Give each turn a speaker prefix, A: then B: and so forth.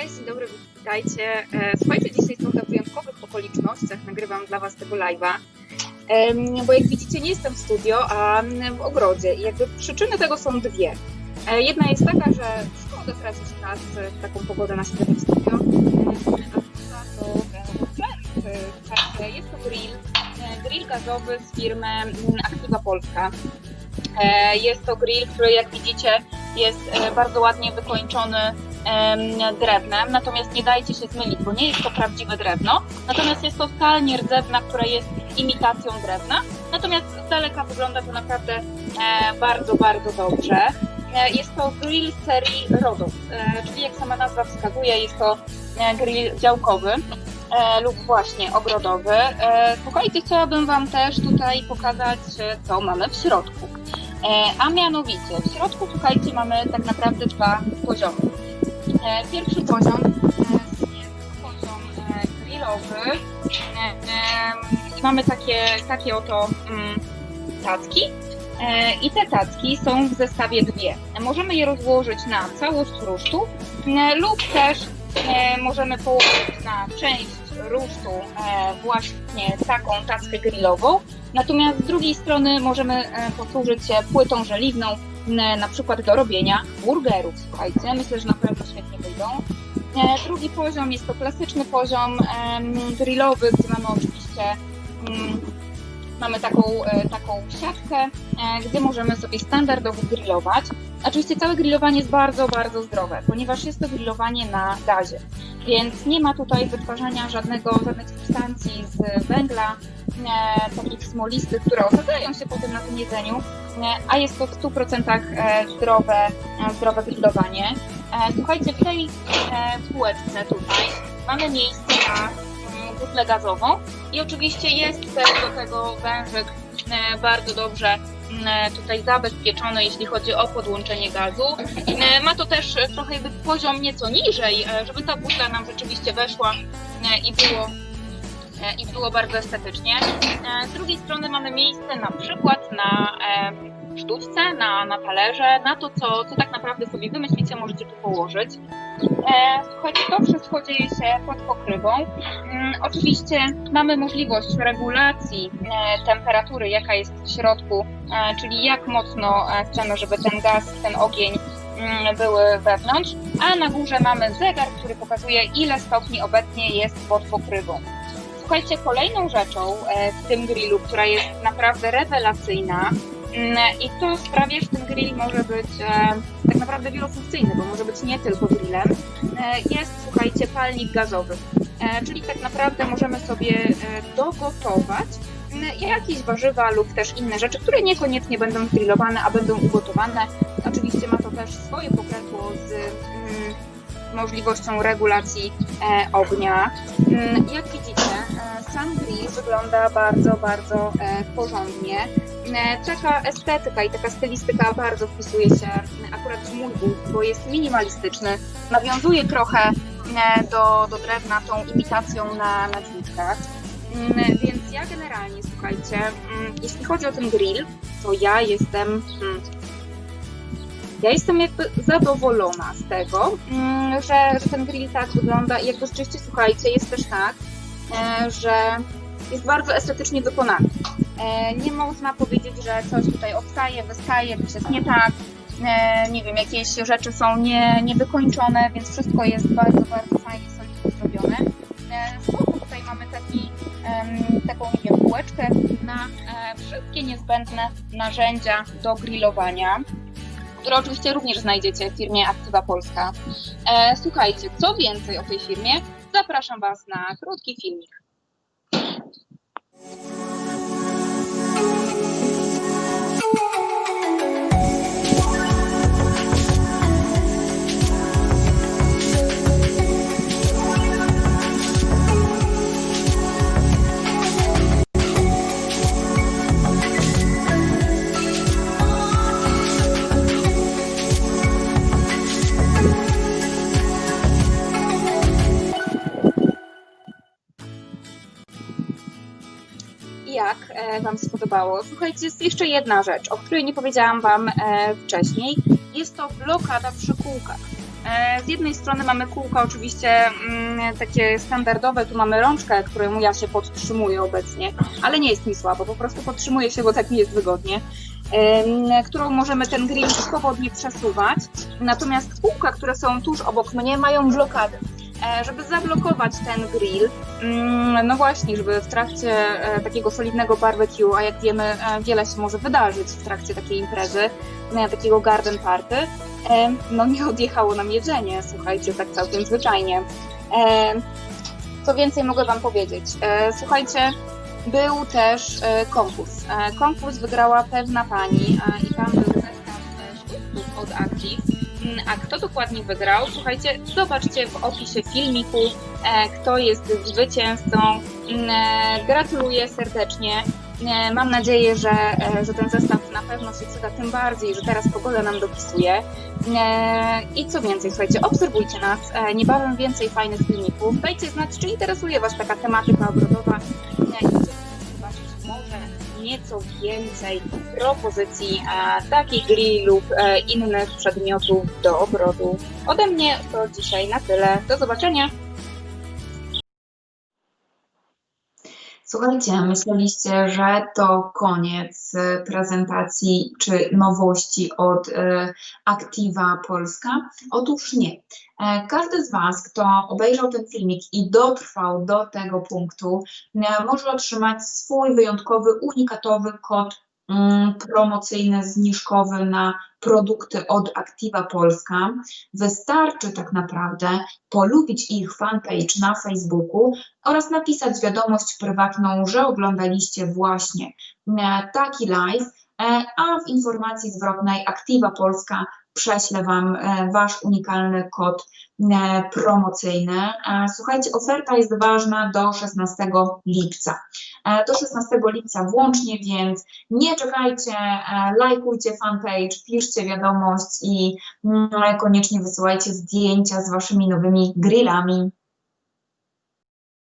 A: Cześć, dzień dobry, witajcie. E, Słuchajcie, dzisiaj w trochę wyjątkowych okolicznościach nagrywam dla Was tego live'a, bo jak widzicie nie jestem w studio, a w ogrodzie i jakby przyczyny tego są dwie. E, Jedna jest taka, że szkoda tracić czas w taką pogodę na siedzenie w studio, E, a druga to jest to grill, grill gazowy z firmy mm, Aktywa Polska. Jest to grill, który jak widzicie jest bardzo ładnie wykończony drewnem, natomiast nie dajcie się zmylić, bo nie jest to prawdziwe drewno, natomiast jest to skalnie rdzewna, która jest imitacją drewna, natomiast z daleka wygląda to naprawdę e, bardzo, bardzo dobrze. E, Jest to grill serii RODO, e, czyli jak sama nazwa wskazuje, jest to grill działkowy lub właśnie ogrodowy. Słuchajcie, chciałabym Wam też tutaj pokazać, co mamy w środku. A mianowicie, w środku, słuchajcie, mamy tak naprawdę dwa poziomy. E, Pierwszy poziom e, jest poziom e, grillowy E, i mamy takie, takie oto mm, tacki. E, I te tacki są w zestawie dwie. Możemy je rozłożyć na całość rusztu e, lub też e, możemy położyć na część rusztu e, właśnie taką tackę grillową. Natomiast z drugiej strony możemy e, posłużyć się płytą żeliwną na przykład do robienia burgerów. Słuchajcie, myślę, że na pewno świetnie wyjdą. E, Drugi poziom jest to klasyczny poziom grillowy, gdzie mamy oczywiście mm, mamy taką, e, taką siatkę, e, gdzie możemy sobie standardowo grillować. Oczywiście całe grillowanie jest bardzo, bardzo zdrowe, ponieważ jest to grillowanie na gazie, więc nie ma tutaj wytwarzania żadnego, żadnych substancji z węgla, takich smolistych, które osadzają się potem na tym jedzeniu, a jest to w 100% e, zdrowe, e, zdrowe grillowanie. E, Słuchajcie, w tej półeczce tutaj mamy miejsce na mm, butlę gazową i oczywiście jest też do tego wężyk bardzo dobrze mm, tutaj zabezpieczony, jeśli chodzi o podłączenie gazu. Ma to też trochę jakby poziom nieco niżej, żeby ta butla nam rzeczywiście weszła i było i było bardzo estetycznie. E, Z drugiej strony mamy miejsce na przykład na e, sztućce, na, na talerze, na to, co, co tak naprawdę sobie wymyślicie, możecie tu położyć. E, Słuchajcie, to wszystko dzieje się pod pokrywą. Mm, Oczywiście mamy możliwość regulacji e, temperatury, jaka jest w środku, e, czyli jak mocno e, chcemy, żeby ten gaz, ten ogień mm, były wewnątrz, a na górze mamy zegar, który pokazuje, ile stopni obecnie jest pod pokrywą. Słuchajcie, kolejną rzeczą e, w tym grillu, która jest naprawdę rewelacyjna, mm, i to sprawia, że ten grill może być e, tak naprawdę wielofunkcyjny, bo może być nie tylko grillem, e, jest, słuchajcie, palnik gazowy. Czyli tak naprawdę możemy sobie dogotować mm, jakieś warzywa lub też inne rzeczy, które niekoniecznie będą grillowane, a będą ugotowane. Oczywiście ma to też swoje pokrętło z mm, możliwością regulacji e, ognia. Jak widzicie, sam grill wygląda bardzo, bardzo e, porządnie. E, Taka estetyka i taka stylistyka bardzo wpisuje się akurat w mój gust, bo jest minimalistyczny, nawiązuje trochę e, do, do drewna tą imitacją na, na. Mm, Więc ja generalnie, słuchajcie, mm, jeśli chodzi o ten grill, to ja jestem mm, ja jestem jakby zadowolona z tego, mm, że, że ten grill tak wygląda i jakby rzeczywiście, słuchajcie, jest też tak, że jest bardzo estetycznie wykonany. E, Nie można powiedzieć, że coś tutaj obstaje, wystaje, coś jest nie tak, e, nie wiem, jakieś rzeczy są nie, niewykończone, więc wszystko jest bardzo, bardzo fajnie, solidnie zrobione. E, Z boku tutaj mamy taki, taką, nie wiem, półeczkę na e, wszystkie niezbędne narzędzia do grillowania które oczywiście również znajdziecie w firmie Aktywa Polska. E, słuchajcie, co więcej o tej firmie, zapraszam Was na krótki filmik. Jak e, Wam spodobało? Słuchajcie, jest jeszcze jedna rzecz, o której nie powiedziałam Wam e, wcześniej. Jest to blokada przy kółkach. E, Z jednej strony mamy kółka oczywiście mm, takie standardowe, tu mamy rączkę, którą ja się podtrzymuję obecnie, ale nie jest mi słabo, po prostu podtrzymuję się, bo tak mi jest wygodnie, którą możemy ten grill swobodnie przesuwać. Natomiast kółka, które są tuż obok mnie, mają blokady. E, Żeby zablokować ten grill, mm, no właśnie, żeby w trakcie e, takiego solidnego barbecue, a jak wiemy, e, wiele się może wydarzyć w trakcie takiej imprezy, takiego garden party, no nie odjechało nam jedzenie, słuchajcie, tak całkiem zwyczajnie. Co więcej mogę Wam powiedzieć? Słuchajcie, był też konkurs. Konkurs wygrała pewna pani i tam był zestaw sztuczków od Active. A kto dokładnie wygrał? Słuchajcie, zobaczcie w opisie filmiku, e, kto jest zwycięzcą. Mm, e, Gratuluję serdecznie. E, Mam nadzieję, że, że ten zestaw na pewno się przyda, tym bardziej, że teraz pogoda nam dopisuje. I co więcej, słuchajcie, obserwujcie nas, niebawem więcej fajnych filmików. Dajcie znać, czy interesuje Was taka tematyka ogrodowa. Nieco więcej propozycji takich grillów, e, innych przedmiotów do ogrodu. Ode mnie to dzisiaj na tyle. Do zobaczenia! Słuchajcie, myśleliście, że to koniec e, prezentacji czy nowości od e, Activa Polska? Otóż nie. E, Każdy z Was, kto obejrzał ten filmik i dotrwał do tego punktu, może otrzymać swój wyjątkowy, unikatowy kod mm, promocyjny, zniżkowy na produkty od Activa Polska. Wystarczy tak naprawdę polubić ich fanpage na Facebooku oraz napisać wiadomość prywatną, że oglądaliście właśnie e, taki live, e, a w informacji zwrotnej Activa Polska prześlę Wam e, Wasz unikalny kod e, promocyjny. E, Słuchajcie, oferta jest ważna do 16 lipca. Do 16 lipca włącznie, więc nie czekajcie, lajkujcie fanpage, piszcie wiadomość i mm, koniecznie wysyłajcie zdjęcia z Waszymi nowymi grillami.